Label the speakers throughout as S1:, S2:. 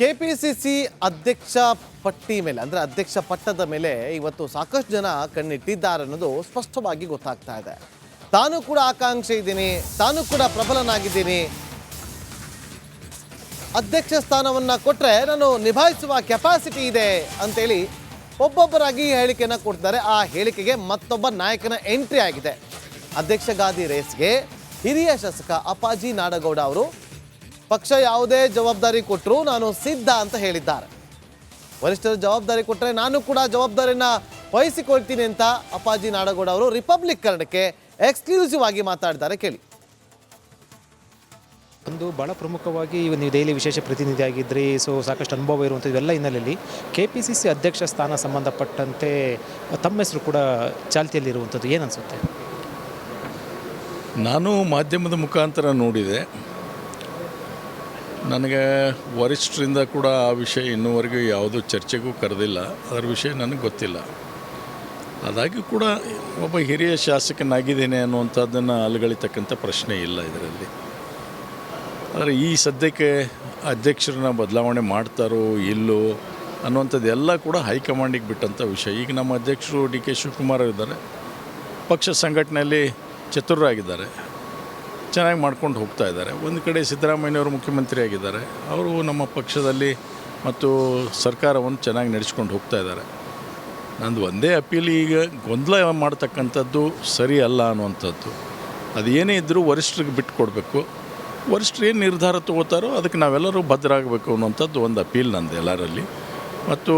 S1: KPCC ಅಧ್ಯಕ್ಷ ಪಟ್ಟಿ ಮೇಲೆ, ಅಂದರೆ ಅಧ್ಯಕ್ಷ ಪಟ್ಟದ ಮೇಲೆ ಇವತ್ತು ಸಾಕಷ್ಟು ಜನ ಕಣ್ಣಿಟ್ಟಿದ್ದಾರೆ ಅನ್ನೋದು ಸ್ಪಷ್ಟವಾಗಿ ಗೊತ್ತಾಗ್ತಾ ಇದೆ. ತಾನು ಕೂಡ ಆಕಾಂಕ್ಷೆ ಇದ್ದೀನಿ, ತಾನು ಕೂಡ ಪ್ರಬಲನಾಗಿದ್ದೀನಿ. ಅಧ್ಯಕ್ಷ ಸ್ಥಾನವನ್ನು ಕೊಟ್ಟರೆ ನಾನು ನಿಭಾಯಿಸುವ ಕೆಪಾಸಿಟಿ ಇದೆ ಅಂತೇಳಿ ಒಬ್ಬೊಬ್ಬರಾಗಿ ಹೇಳಿಕೆಯನ್ನು ಕೊಡ್ತಾರೆ. ಆ ಹೇಳಿಕೆಗೆ ಮತ್ತೊಬ್ಬ ನಾಯಕನ ಎಂಟ್ರಿ ಆಗಿದೆ. ಅಧ್ಯಕ್ಷ ಗಾದಿ ರೇಸ್ಗೆ ಹಿರಿಯ ಶಾಸಕ ಅಪ್ಪಾಜಿ ನಾಡಗೌಡ ಅವರು ಪಕ್ಷ ಯಾವುದೇ ಜವಾಬ್ದಾರಿ ಕೊಟ್ಟರು ನಾನು ಸಿದ್ಧ ಅಂತ ಹೇಳಿದ್ದಾರೆ. ವರಿಷ್ಠರು ಜವಾಬ್ದಾರಿ ಕೊಟ್ಟರೆ ನಾನು ಕೂಡ ಜವಾಬ್ದಾರಿನ ವಹಿಸಿಕೊಳ್ತೀನಿ ಅಂತ ಅಪ್ಪಾಜಿ ನಾಡಗೌಡ ಅವರು ರಿಪಬ್ಲಿಕ್ ಕನ್ನಡಕ್ಕೆ ಎಕ್ಸ್ಕ್ಲೂಸಿವ್ ಆಗಿ ಮಾತಾಡಿದ್ದಾರೆ ಕೇಳಿ.
S2: ಒಂದು ಭಾಳ ಪ್ರಮುಖವಾಗಿ ಇವ ನೀವು ದೆಹಲಿ ವಿಶೇಷ ಪ್ರತಿನಿಧಿ ಆಗಿದ್ರಿ ಸೊ ಸಾಕಷ್ಟು ಅನುಭವ ಇರುವಂಥ ಇವೆಲ್ಲ ಹಿನ್ನೆಲೆಯಲ್ಲಿ ಕೆ ಪಿ ಸಿ ಸಿ ಅಧ್ಯಕ್ಷ ಸ್ಥಾನ ಸಂಬಂಧಪಟ್ಟಂತೆ ತಮ್ಮ ಹೆಸರು ಕೂಡ ಚಾಲ್ತಿಯಲ್ಲಿರುವಂಥದ್ದು ಏನು ಅನಿಸುತ್ತೆ?
S3: ನಾನು ಮಾಧ್ಯಮದ ಮುಖಾಂತರ ನೋಡಿದೆ. ನನಗೆ ವರಿಷ್ಠರಿಂದ ಕೂಡ ಆ ವಿಷಯ ಇನ್ನೂವರೆಗೂ ಯಾವುದೂ ಚರ್ಚೆಗೂ ಕರೆದಿಲ್ಲ. ಅದರ ವಿಷಯ ನನಗೆ ಗೊತ್ತಿಲ್ಲ. ಅದಾಗಿ ಕೂಡ ಒಬ್ಬ ಹಿರಿಯ ಶಾಸಕನಾಗಿದ್ದೇನೆ ಅನ್ನುವಂಥದ್ದನ್ನು ಅಲುಗಳಿತಕ್ಕಂಥ ಪ್ರಶ್ನೆ ಇಲ್ಲ ಇದರಲ್ಲಿ. ಆದರೆ ಈ ಸದ್ಯಕ್ಕೆ ಅಧ್ಯಕ್ಷರನ್ನ ಬದಲಾವಣೆ ಮಾಡ್ತಾರೋ ಇಲ್ಲೋ ಅನ್ನುವಂಥದ್ದು ಎಲ್ಲ ಕೂಡ ಹೈಕಮಾಂಡಿಗೆ ಬಿಟ್ಟಂಥ ವಿಷಯ. ಈಗ ನಮ್ಮ ಅಧ್ಯಕ್ಷರು ಡಿ ಕೆ ಶಿವಕುಮಾರ್ ಇದ್ದಾರೆ. ಪಕ್ಷ ಸಂಘಟನೆಯಲ್ಲಿ ಚತುರರಾಗಿದ್ದಾರೆ. ಚೆನ್ನಾಗಿ ಮಾಡ್ಕೊಂಡು ಹೋಗ್ತಾ ಇದ್ದಾರೆ. ಒಂದು ಕಡೆ ಸಿದ್ದರಾಮಯ್ಯವರು ಮುಖ್ಯಮಂತ್ರಿ ಆಗಿದ್ದಾರೆ ಅವರು ನಮ್ಮ ಪಕ್ಷದಲ್ಲಿ ಮತ್ತು ಸರ್ಕಾರವನ್ನು ಚೆನ್ನಾಗಿ ನಡೆಸ್ಕೊಂಡು ಹೋಗ್ತಾ ಇದ್ದಾರೆ. ನಂದು ಒಂದೇ ಅಪೀಲ್, ಈಗ ಗೊಂದಲ ಮಾಡ್ತಕ್ಕಂಥದ್ದು ಸರಿ ಅಲ್ಲ ಅನ್ನುವಂಥದ್ದು. ಅದು ಏನೇ ಇದ್ದರೂ ವರಿಷ್ಠರಿಗೆ ಬಿಟ್ಟು ವರಿಷ್ಠರು ಏನು ನಿರ್ಧಾರ ತಗೋತಾರೋ ಅದಕ್ಕೆ ನಾವೆಲ್ಲರೂ ಭದ್ರಾಗಬೇಕು ಅನ್ನುವಂಥದ್ದು ಒಂದು ಅಪೀಲ್ ನಂದು ಎಲ್ಲರಲ್ಲಿ. ಮತ್ತು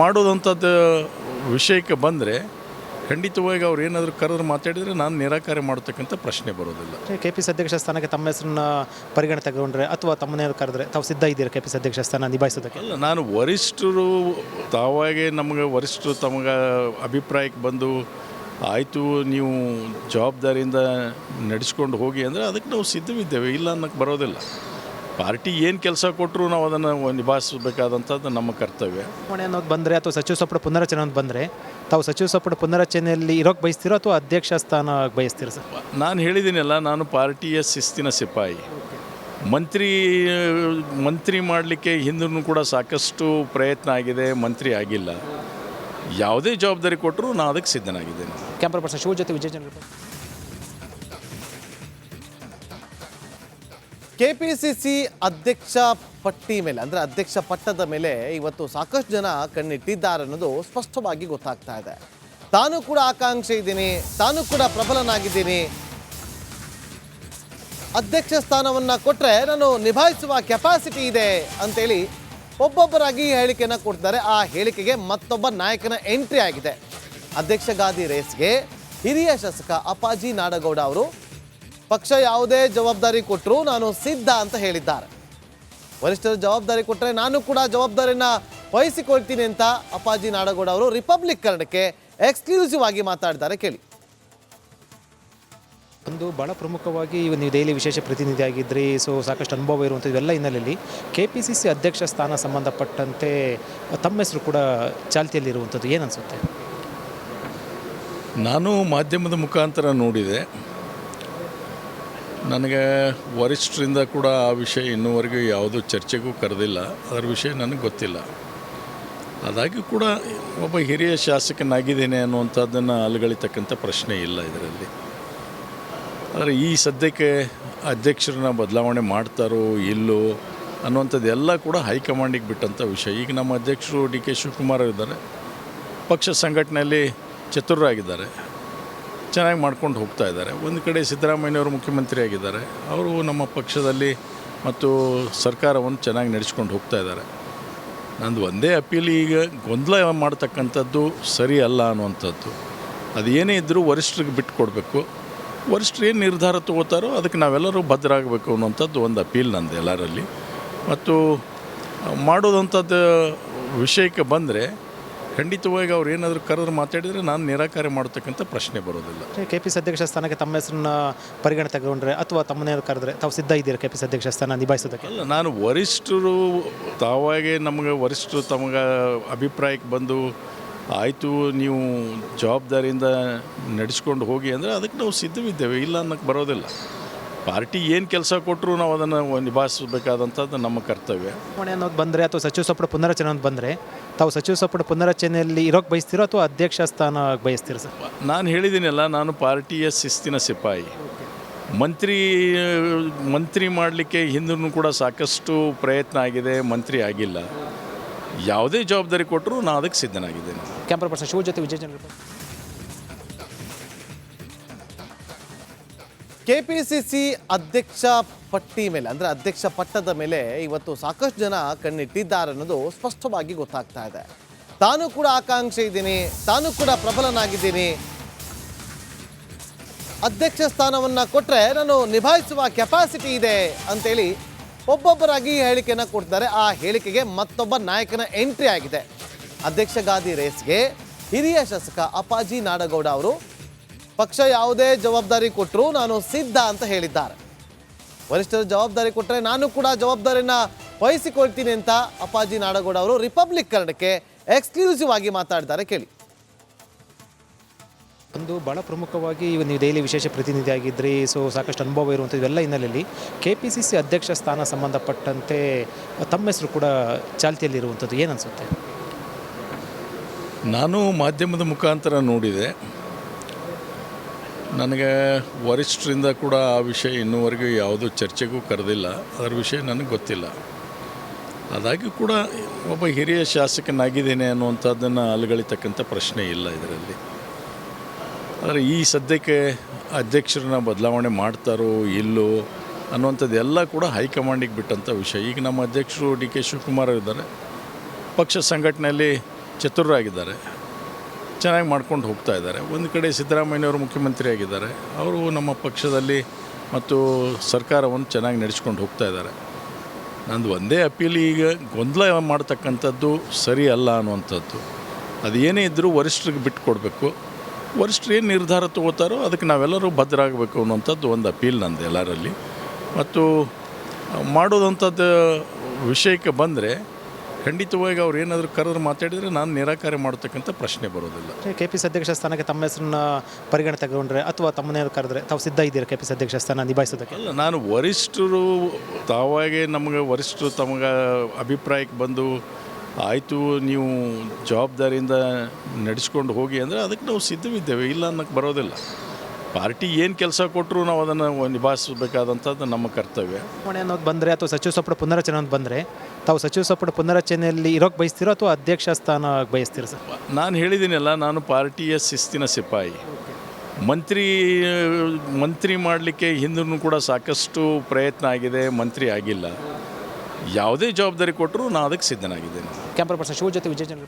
S3: ಮಾಡೋದಂಥದ್ದು ವಿಷಯಕ್ಕೆ ಬಂದರೆ ಖಂಡಿತವಾಗಿ ಅವ್ರು ಏನಾದರೂ ಕರೆದ್ರೆ ಮಾತಾಡಿದರೆ ನಾನು ನಿರಾಕರಣೆ ಮಾಡತಕ್ಕಂಥ ಪ್ರಶ್ನೆ ಬರೋದಿಲ್ಲ.
S2: ಕೆ ಪಿ ಸಿ ಅಧ್ಯಕ್ಷ ಸ್ಥಾನಕ್ಕೆ ತಮ್ಮ ಹೆಸರನ್ನ ಪರಿಗಣನೆ ತಗೊಂಡ್ರೆ ಅಥವಾ ತಮ್ಮನೇ ಕರೆದ್ರೆ ತಾವು ಸಿದ್ಧ ಇದ್ದೀರಾ ಕೆ ಪಿ ಸಿ ಅಧ್ಯಕ್ಷ ಸ್ಥಾನ ನಿಭಾಯಿಸೋದಕ್ಕೆ?
S3: ಅಲ್ಲ ನಾನು ವರಿಷ್ಠರು ತಾವಾಗೆ ನಮಗೆ ವರಿಷ್ಠರು ತಮಗೆ ಅಭಿಪ್ರಾಯಕ್ಕೆ ಬಂದು ಆಯಿತು ನೀವು ಜವಾಬ್ದಾರಿಯಿಂದ ನಡೆಸ್ಕೊಂಡು ಹೋಗಿ ಅಂದರೆ ಅದಕ್ಕೆ ನಾವು ಸಿದ್ಧವಿದ್ದೇವೆ ಇಲ್ಲ ಅನ್ನೋಕ್ಕೆ ಬರೋದಿಲ್ಲ. ಪಾರ್ಟಿ ಏನು ಕೆಲಸ ಕೊಟ್ಟರು ನಾವು ಅದನ್ನು ನಿಭಾಯಿಸಬೇಕಾದಂಥದ್ದು ನಮ್ಮ ಕರ್ತವ್ಯ.
S2: ಚುನಾವಣೆ ಅನ್ನೋದು ಬಂದರೆ ಅಥವಾ ಸಚಿವ ಸಂಪುಟ ಪುನರಚನೆ ಅಂತ ಬಂದರೆ ತಾವು ಸಚಿವ ಸಂಪುಟ ಪುನರಚನೆಯಲ್ಲಿ ಇರೋಕ್ಕೆ ಬಯಸ್ತೀರೋ ಅಥವಾ ಅಧ್ಯಕ್ಷ ಸ್ಥಾನ ಬಯಸ್ತೀರಾ ಸರ್?
S3: ನಾನು ಹೇಳಿದ್ದೀನಲ್ಲ ನಾನು ಪಾರ್ಟಿಯ ಶಿಸ್ತಿನ ಸಿಪಾಯಿ. ಮಂತ್ರಿ ಮಂತ್ರಿ ಮಾಡಲಿಕ್ಕೆ ಹಿಂದೂ ಕೂಡ ಸಾಕಷ್ಟು ಪ್ರಯತ್ನ ಆಗಿದೆ ಮಂತ್ರಿ ಆಗಿಲ್ಲ. ಯಾವುದೇ ಜವಾಬ್ದಾರಿ ಕೊಟ್ಟರು ನಾನು ಅದಕ್ಕೆ ಸಿದ್ಧನಾಗಿದ್ದೇನೆ.
S2: ಕ್ಯಾಮ್ರಾ ಪರ್ಸನ್ ಶಿವ ಜೊತೆ ವಿಜಯ ಜನರು
S1: ಸಿ ಅಧ್ಯಕ್ಷ ಪಟ್ಟಿ ಮೇಲೆ, ಅಂದರೆ ಅಧ್ಯಕ್ಷ ಪಟ್ಟದ ಮೇಲೆ ಇವತ್ತು ಸಾಕಷ್ಟು ಜನ ಕಣ್ಣಿಟ್ಟಿದ್ದಾರೆ ಅನ್ನೋದು ಸ್ಪಷ್ಟವಾಗಿ ಗೊತ್ತಾಗ್ತಾ ಇದೆ. ತಾನು ಕೂಡ ಆಕಾಂಕ್ಷೆ ಇದ್ದೀನಿ, ತಾನು ಕೂಡ ಪ್ರಬಲನಾಗಿದ್ದೀನಿ. ಅಧ್ಯಕ್ಷ ಸ್ಥಾನವನ್ನು ಕೊಟ್ಟರೆ ನಾನು ನಿಭಾಯಿಸುವ ಕೆಪಾಸಿಟಿ ಇದೆ ಅಂತೇಳಿ ಒಬ್ಬೊಬ್ಬರಾಗಿ ಹೇಳಿಕೆಯನ್ನ ಕೊಡ್ತಾರೆ. ಆ ಹೇಳಿಕೆಗೆ ಮತ್ತೊಬ್ಬ ನಾಯಕನ ಎಂಟ್ರಿ ಆಗಿದೆ. ಅಧ್ಯಕ್ಷ ಗಾದಿ ರೇಸ್ಗೆ ಹಿರಿಯ ಶಾಸಕ ಅಪ್ಪಾಜಿ ನಾಡಗೌಡ ಅವರು ಪಕ್ಷ ಯಾವುದೇ ಜವಾಬ್ದಾರಿ ಕೊಟ್ಟರು ನಾನು ಸಿದ್ಧ ಅಂತ ಹೇಳಿದ್ದಾರೆ. ವರಿಷ್ಠರು ಜವಾಬ್ದಾರಿ ಕೊಟ್ಟರೆ ನಾನು ಕೂಡ ಜವಾಬ್ದಾರಿನ ವಹಿಸಿಕೊಳ್ತೀನಿ ಅಂತ ಅಪ್ಪಾಜಿ ನಾಡಗೌಡ ಅವರು ರಿಪಬ್ಲಿಕ್ ಕನ್ನಡಕ್ಕೆ ಎಕ್ಸ್ಕ್ಲೂಸಿವ್ ಆಗಿ ಮಾತಾಡಿದ್ದಾರೆ ಕೇಳಿ.
S2: ಒಂದು ಬಹಳ ಪ್ರಮುಖವಾಗಿ ಇವ ನೀವು ದೆಹಲಿ ವಿಶೇಷ ಪ್ರತಿನಿಧಿ ಆಗಿದ್ರಿ ಸೊ ಸಾಕಷ್ಟು ಅನುಭವ ಇರುವಂಥದ್ದು ಇವೆಲ್ಲ ಹಿನ್ನೆಲೆಯಲ್ಲಿ ಕೆ ಪಿ ಸಿ ಸಿ ಅಧ್ಯಕ್ಷ ಸ್ಥಾನ ಸಂಬಂಧಪಟ್ಟಂತೆ ತಮ್ಮ ಹೆಸರು ಕೂಡ ಚಾಲ್ತಿಯಲ್ಲಿರುವಂಥದ್ದು ಏನು ಅನಿಸುತ್ತೆ?
S3: ನಾನು ಮಾಧ್ಯಮದ ಮುಖಾಂತರ ನೋಡಿದೆ. ನನಗೆ ವರಿಷ್ಠರಿಂದ ಕೂಡ ಆ ವಿಷಯ ಇನ್ನೂವರೆಗೂ ಯಾವುದೂ ಚರ್ಚೆಗೂ ಕರೆದಿಲ್ಲ. ಅದರ ವಿಷಯ ನನಗೆ ಗೊತ್ತಿಲ್ಲ. ಅದಾಗಿ ಕೂಡ ಒಬ್ಬ ಹಿರಿಯ ಶಾಸಕನಾಗಿದ್ದೇನೆ ಅನ್ನುವಂಥದ್ದನ್ನು ಅಲುಗಳಿತಕ್ಕಂಥ ಪ್ರಶ್ನೆ ಇಲ್ಲ ಇದರಲ್ಲಿ. ಆದರೆ ಈ ಸದ್ಯಕ್ಕೆ ಅಧ್ಯಕ್ಷರನ್ನ ಬದಲಾವಣೆ ಮಾಡ್ತಾರೋ ಇಲ್ಲೋ ಅನ್ನುವಂಥದ್ದೆಲ್ಲ ಕೂಡ ಹೈಕಮಾಂಡಿಗೆ ಬಿಟ್ಟಂಥ ವಿಷಯ. ಈಗ ನಮ್ಮ ಅಧ್ಯಕ್ಷರು ಡಿ ಕೆ ಶಿವಕುಮಾರ್ ಇದ್ದಾರೆ. ಪಕ್ಷ ಸಂಘಟನೆಯಲ್ಲಿ ಚತುರರಾಗಿದ್ದಾರೆ. ಚೆನ್ನಾಗಿ ಮಾಡ್ಕೊಂಡು ಹೋಗ್ತಾ ಇದ್ದಾರೆ. ಒಂದು ಕಡೆ ಸಿದ್ದರಾಮಯ್ಯವರು ಮುಖ್ಯಮಂತ್ರಿ ಆಗಿದ್ದಾರೆ ಅವರು ನಮ್ಮ ಪಕ್ಷದಲ್ಲಿ ಮತ್ತು ಸರ್ಕಾರವನ್ನು ಚೆನ್ನಾಗಿ ನಡೆಸ್ಕೊಂಡು ಹೋಗ್ತಾ ಇದ್ದಾರೆ. ನಂದು ಒಂದೇ ಅಪೀಲ್, ಈಗ ಗೊಂದಲ ಮಾಡ್ತಕ್ಕಂಥದ್ದು ಸರಿ ಅಲ್ಲ ಅನ್ನುವಂಥದ್ದು. ಅದು ಏನೇ ಇದ್ದರೂ ವರಿಷ್ಠರಿಗೆ ಬಿಟ್ಟು ಕೊಡಬೇಕು ವರಿಷ್ಠರು ಏನು ನಿರ್ಧಾರ ತಗೋತಾರೋ ಅದಕ್ಕೆ ನಾವೆಲ್ಲರೂ ಭದ್ರಾಗಬೇಕು ಅನ್ನುವಂಥದ್ದು ಒಂದು ಅಪೀಲ್ ನಂದು ಎಲ್ಲರಲ್ಲಿ. ಮತ್ತು ಮಾಡೋದಂಥದ್ದು ವಿಷಯಕ್ಕೆ ಬಂದರೆ ಖಂಡಿತವಾಗಿ ಅವ್ರು ಏನಾದರೂ ಕರೆದ್ರು ಮಾತಾಡಿದರೆ ನಾನು ನಿರಾಕಾರ ಮಾಡತಕ್ಕಂಥ ಪ್ರಶ್ನೆ ಬರೋದಿಲ್ಲ.
S2: ಕೆ ಪಿ ಸಿ ಅಧ್ಯಕ್ಷ ಸ್ಥಾನಕ್ಕೆ ತಮ್ಮ ಹೆಸರನ್ನ ಪರಿಗಣನೆ ತಗೊಂಡ್ರೆ ಅಥವಾ ತಮ್ಮನೇ ಕರೆದ್ರೆ ತಾವು ಸಿದ್ಧ ಇದ್ದೀರಾ ಕೆ ಪಿ ಸಿ ಅಧ್ಯಕ್ಷ ಸ್ಥಾನ ನಿಭಾಯಿಸೋದಕ್ಕೆ?
S3: ಅಲ್ಲ ನಾನು ವರಿಷ್ಠರು ತಾವಾಗೆ ನಮಗೆ ವರಿಷ್ಠರು ತಮಗೆ ಅಭಿಪ್ರಾಯಕ್ಕೆ ಬಂದು ಆಯಿತು ನೀವು ಜವಾಬ್ದಾರಿಯಿಂದ ನಡೆಸ್ಕೊಂಡು ಹೋಗಿ ಅಂದರೆ ಅದಕ್ಕೆ ನಾವು ಸಿದ್ಧವಿದ್ದೇವೆ ಇಲ್ಲ ಅನ್ನೋಕ್ಕೆ ಬರೋದಿಲ್ಲ. ಪಾರ್ಟಿ ಏನು ಕೆಲಸ ಕೊಟ್ಟರು ನಾವು ಅದನ್ನು ನಿಭಾಯಿಸಬೇಕಾದಂಥದ್ದು ನಮ್ಮ ಕರ್ತವ್ಯ.
S2: ಅನ್ನೋದು ಬಂದರೆ ಅಥವಾ ಸಚಿವ ಸಂಪುಟ ಪುನರಚನೆ ಅಂತ ಬಂದರೆ ತಾವು ಸಚಿವ ಸಂಪುಟ ಪುನರಚನೆಯಲ್ಲಿ ಇರೋಕ್ಕೆ ಬಯಸ್ತೀರೋ ಅಥವಾ ಅಧ್ಯಕ್ಷ ಸ್ಥಾನ ಬಯಸ್ತೀರಾ ಸರ್?
S3: ನಾನು ಹೇಳಿದ್ದೀನಲ್ಲ ನಾನು ಪಾರ್ಟಿಯ ಶಿಸ್ತಿನ ಸಿಪಾಯಿ. ಮಂತ್ರಿ ಮಂತ್ರಿ ಮಾಡಲಿಕ್ಕೆ ಹಿಂದೂ ಕೂಡ ಸಾಕಷ್ಟು ಪ್ರಯತ್ನ ಆಗಿದೆ ಮಂತ್ರಿ ಆಗಿಲ್ಲ. ಯಾವುದೇ ಜವಾಬ್ದಾರಿ ಕೊಟ್ಟರು ನಾನು ಅದಕ್ಕೆ ಸಿದ್ಧನಾಗಿದ್ದೇನೆ.
S2: ಕ್ಯಾಮ್ರಾ ಪರ್ಸನ್ ಶಿವ ಜೊತೆ ವಿಜಯ ಚಂದ್ರ
S1: ಕೆಪಿಸಿಸಿ ಅಧ್ಯಕ್ಷ ಪಟ್ಟಿ ಮೇಲೆ, ಅಂದರೆ ಅಧ್ಯಕ್ಷ ಪಟ್ಟದ ಮೇಲೆ ಇವತ್ತು ಸಾಕಷ್ಟು ಜನ ಕಣ್ಣಿಟ್ಟಿದ್ದಾರೆ ಅನ್ನೋದು ಸ್ಪಷ್ಟವಾಗಿ ಗೊತ್ತಾಗ್ತಾ ಇದೆ. ತಾನು ಕೂಡ ಆಕಾಂಕ್ಷೆ ಇದ್ದೀನಿ, ತಾನು ಕೂಡ ಪ್ರಬಲನಾಗಿದ್ದೀನಿ. ಅಧ್ಯಕ್ಷ ಸ್ಥಾನವನ್ನು ಕೊಟ್ಟರೆ ನಾನು ನಿಭಾಯಿಸುವ ಕೆಪಾಸಿಟಿ ಇದೆ ಅಂತೇಳಿ ಒಬ್ಬೊಬ್ಬರಾಗಿ ಹೇಳಿಕೆಯನ್ನು ಕೊಡ್ತಾರೆ. ಆ ಹೇಳಿಕೆಗೆ ಮತ್ತೊಬ್ಬ ನಾಯಕನ ಎಂಟ್ರಿ ಆಗಿದೆ. ಅಧ್ಯಕ್ಷ ಗಾದಿ ರೇಸ್ಗೆ ಹಿರಿಯ ಶಾಸಕ ಅಪ್ಪಾಜಿ ನಾಡಗೌಡ ಅವರು ಪಕ್ಷ ಯಾವುದೇ ಜವಾಬ್ದಾರಿ ಕೊಟ್ಟರು ನಾನು ಸಿದ್ಧ ಅಂತ ಹೇಳಿದ್ದಾರೆ. ವರಿಷ್ಠರು ಜವಾಬ್ದಾರಿ ಕೊಟ್ಟರೆ ನಾನು ಕೂಡ ಜವಾಬ್ದಾರಿನ ವಹಿಸಿಕೊಳ್ತೀನಿ ಅಂತ ಅಪ್ಪಾಜಿ ನಾಡಗೌಡ ಅವರು ರಿಪಬ್ಲಿಕ್ ಕನ್ನಡಕ್ಕೆ ಎಕ್ಸ್ಕ್ಲೂಸಿವ್ ಆಗಿ ಮಾತಾಡಿದ್ದಾರೆ ಕೇಳಿ.
S2: ಒಂದು ಬಹಳ ಪ್ರಮುಖವಾಗಿ ನೀವು ಡೈಲಿ ವಿಶೇಷ ಪ್ರತಿನಿಧಿ ಆಗಿದ್ರಿ ಸೊ ಸಾಕಷ್ಟು ಅನುಭವ ಇರುವಂಥದ್ದು ಇವೆಲ್ಲ ಹಿನ್ನೆಲೆಯಲ್ಲಿ ಕೆ ಪಿ ಸಿ ಸಿ ಅಧ್ಯಕ್ಷ ಸ್ಥಾನ ಸಂಬಂಧಪಟ್ಟಂತೆ ತಮ್ಮ ಹೆಸರು ಕೂಡ ಚಾಲ್ತಿಯಲ್ಲಿರುವಂಥದ್ದು ಏನು ಅನಿಸುತ್ತೆ?
S3: ನಾನು ಮಾಧ್ಯಮದ ಮುಖಾಂತರ ನೋಡಿದೆ. ನನಗೆ ವರಿಷ್ಠರಿಂದ ಕೂಡ ಆ ವಿಷಯ ಇನ್ನೂವರೆಗೂ ಯಾವುದೂ ಚರ್ಚೆಗೂ ಕರೆದಿಲ್ಲ. ಅದರ ವಿಷಯ ನನಗೆ ಗೊತ್ತಿಲ್ಲ. ಅದಾಗಿ ಕೂಡ ಒಬ್ಬ ಹಿರಿಯ ಶಾಸಕನಾಗಿದ್ದೇನೆ ಅನ್ನುವಂಥದ್ದನ್ನು ಅಲುಗಳಿತಕ್ಕಂಥ ಪ್ರಶ್ನೆ ಇಲ್ಲ ಇದರಲ್ಲಿ. ಆದರೆ ಈ ಸದ್ಯಕ್ಕೆ ಅಧ್ಯಕ್ಷರನ್ನ ಬದಲಾವಣೆ ಮಾಡ್ತಾರೋ ಇಲ್ಲೋ ಅನ್ನುವಂಥದ್ದೆಲ್ಲ ಕೂಡ ಹೈಕಮಾಂಡಿಗೆ ಬಿಟ್ಟಂಥ ವಿಷಯ. ಈಗ ನಮ್ಮ ಅಧ್ಯಕ್ಷರು ಡಿ ಕೆ ಶಿವಕುಮಾರ್ ಇದ್ದಾರೆ. ಪಕ್ಷ ಸಂಘಟನೆಯಲ್ಲಿ ಚತುರರಾಗಿದ್ದಾರೆ. ಚೆನ್ನಾಗಿ ಮಾಡ್ಕೊಂಡು ಹೋಗ್ತಾ ಇದ್ದಾರೆ. ಒಂದು ಕಡೆ ಸಿದ್ದರಾಮಯ್ಯವರು ಮುಖ್ಯಮಂತ್ರಿ ಆಗಿದ್ದಾರೆ ಅವರು ನಮ್ಮ ಪಕ್ಷದಲ್ಲಿ ಮತ್ತು ಸರ್ಕಾರವನ್ನು ಚೆನ್ನಾಗಿ ನಡೆಸ್ಕೊಂಡು ಹೋಗ್ತಾ ಇದ್ದಾರೆ. ನಂದು ಒಂದೇ ಅಪೀಲ್, ಈಗ ಗೊಂದಲ ಮಾಡ್ತಕ್ಕಂಥದ್ದು ಸರಿ ಅಲ್ಲ ಅನ್ನುವಂಥದ್ದು. ಅದು ಏನೇ ಇದ್ದರೂ ವರಿಷ್ಠರಿಗೆ ಬಿಟ್ಟು ಕೊಡಬೇಕು ವರಿಷ್ಠರು ಏನು ನಿರ್ಧಾರ ತಗೋತಾರೋ ಅದಕ್ಕೆ ನಾವೆಲ್ಲರೂ ಭದ್ರ ಆಗಬೇಕು ಅನ್ನುವಂಥದ್ದು ಒಂದು ಅಪೀಲ್ ನಂದು ಎಲ್ಲರಲ್ಲಿ. ಮತ್ತು ಮಾಡೋದಂಥದ್ದು ವಿಷಯಕ್ಕೆ ಬಂದರೆ ಖಂಡಿತವಾಗಿ ಅವ್ರು ಏನಾದರೂ ಕರೆದ್ರು ಮಾತಾಡಿದರೆ ನಾನು ನಿರಾಕಾರ ಮಾಡತಕ್ಕಂಥ ಪ್ರಶ್ನೆ ಬರೋದಿಲ್ಲ.
S2: ಕೆ ಪಿ ಸಿ ಅಧ್ಯಕ್ಷ ಸ್ಥಾನಕ್ಕೆ ತಮ್ಮ ಹೆಸರನ್ನ ಪರಿಗಣನೆ ತಗೊಂಡ್ರೆ ಅಥವಾ ತಮ್ಮನೇ ಕರೆದ್ರೆ ತಾವು ಸಿದ್ಧ ಇದ್ದೀರಾ ಕೆ ಪಿ ಸಿ ಅಧ್ಯಕ್ಷ ಸ್ಥಾನ ನಿಭಾಯಿಸೋದಕ್ಕೆ?
S3: ಅಲ್ಲ ನಾನು ವರಿಷ್ಠರು ತಾವಾಗೆ ನಮಗೆ ವರಿಷ್ಠರು ತಮಗೆ ಅಭಿಪ್ರಾಯಕ್ಕೆ ಬಂದು ಆಯಿತು ನೀವು ಜವಾಬ್ದಾರಿಯಿಂದ ನಡೆಸ್ಕೊಂಡು ಹೋಗಿ ಅಂದರೆ ಅದಕ್ಕೆ ನಾವು ಸಿದ್ಧವಿದ್ದೇವೆ ಇಲ್ಲ ಅನ್ನೋಕ್ಕೆ ಬರೋದಿಲ್ಲ. ಪಾರ್ಟಿ ಏನು ಕೆಲಸ ಕೊಟ್ಟರು ನಾವು ಅದನ್ನು ನಿಭಾಯಿಸಬೇಕಾದಂಥದ್ದು ನಮ್ಮ ಕರ್ತವ್ಯ.
S2: ಅನ್ನೋದು ಬಂದರೆ ಅಥವಾ ಸಚಿವ ಸಂಪುಟ ಪುನರಚನೆ ಅನ್ನೋದು ಬಂದರೆ ತಾವು ಸಚಿವ ಸಂಪುಟ ಪುನರಚನೆಯಲ್ಲಿ ಇರೋಕ್ಕೆ ಬಯಸ್ತೀರೋ ಅಥವಾ ಅಧ್ಯಕ್ಷ ಸ್ಥಾನ ಬಯಸ್ತೀರ ಸರ್?
S3: ನಾನು ಹೇಳಿದ್ದೀನಲ್ಲ ನಾನು ಪಾರ್ಟಿಯ ಶಿಸ್ತಿನ ಸಿಪಾಯಿ. ಮಂತ್ರಿ ಮಂತ್ರಿ ಮಾಡಲಿಕ್ಕೆ ಹಿಂದೂ ಕೂಡ ಸಾಕಷ್ಟು ಪ್ರಯತ್ನ ಆಗಿದೆ ಮಂತ್ರಿ ಆಗಿಲ್ಲ. ಯಾವುದೇ ಜವಾಬ್ದಾರಿ ಕೊಟ್ಟರು ನಾನು ಅದಕ್ಕೆ ಸಿದ್ಧನಾಗಿದ್ದೇನೆ.
S2: ಕ್ಯಾಂಪರ್ ಪರ್ಸನ್ ಶಿವ ಜೊತೆ ವಿಜಯ ಚಂದ್ರ